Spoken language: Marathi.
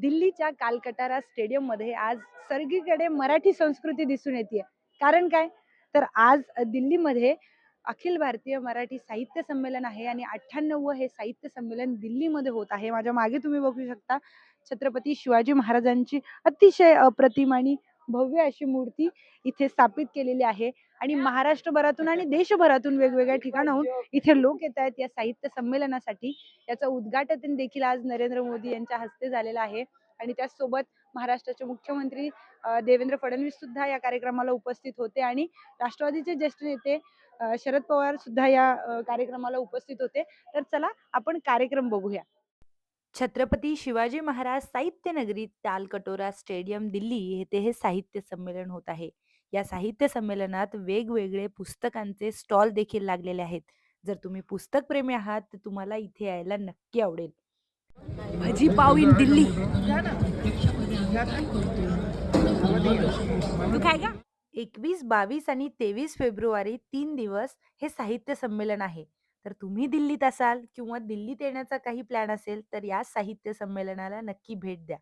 दिल्लीच्या कालकटारा स्टेडियममध्ये आज सर्गीकडे मराठी संस्कृती दिसून येते कारण काय? तर आज दिल्लीमध्ये अखिल भारतीय मराठी साहित्य संमेलन आहे आणि अठ्ठ्याण्णव हे साहित्य संमेलन दिल्लीमध्ये होत आहे. माझ्या मागे तुम्ही बघू शकता छत्रपती शिवाजी महाराजांची अतिशय अप्रतिम आणि भव्य अशी मूर्ती इथे स्थापित केलेली आहे. आणि महाराष्ट्रभरातून आणि देशभरातून वेगवेगळ्या ठिकाणाहून इथे लोक येत आहेत या साहित्य संमेलनासाठी. याचं उद्घाटन देखील आज नरेंद्र मोदी यांच्या हस्ते झालेलं आहे. आणि त्याचसोबत महाराष्ट्राचे मुख्यमंत्री देवेंद्र फडणवीस सुद्धा या कार्यक्रमाला उपस्थित होते. आणि राष्ट्रवादीचे ज्येष्ठ नेते शरद पवार सुद्धा या कार्यक्रमाला उपस्थित होते. तर चला आपण कार्यक्रम बघूया. छत्रपती शिवाजी महाराज साहित्य नगरी तालकटोरा स्टेडियम दिल्ली येथे हे साहित्य संमेलन होत आहे. या साहित्य संमेलनात वेगवेगळे पुस्तकांचे स्टॉल देखील लागलेले आहेत. जर तुम्ही पुस्तक प्रेमी आहात तर तुम्हाला इथे यायला नक्की आवडेल. भजी पाव इन दिल्ली. तू काय का? एकवीस बावीस आणि तेवीस फेब्रुवारी तीन दिवस हे साहित्य संमेलन आहे. तर तुम्ही दिल्लीत असाल किंवा दिल्लीत येण्याचा काही प्लॅन असेल तर या साहित्य संमेलनाला नक्की भेट द्या.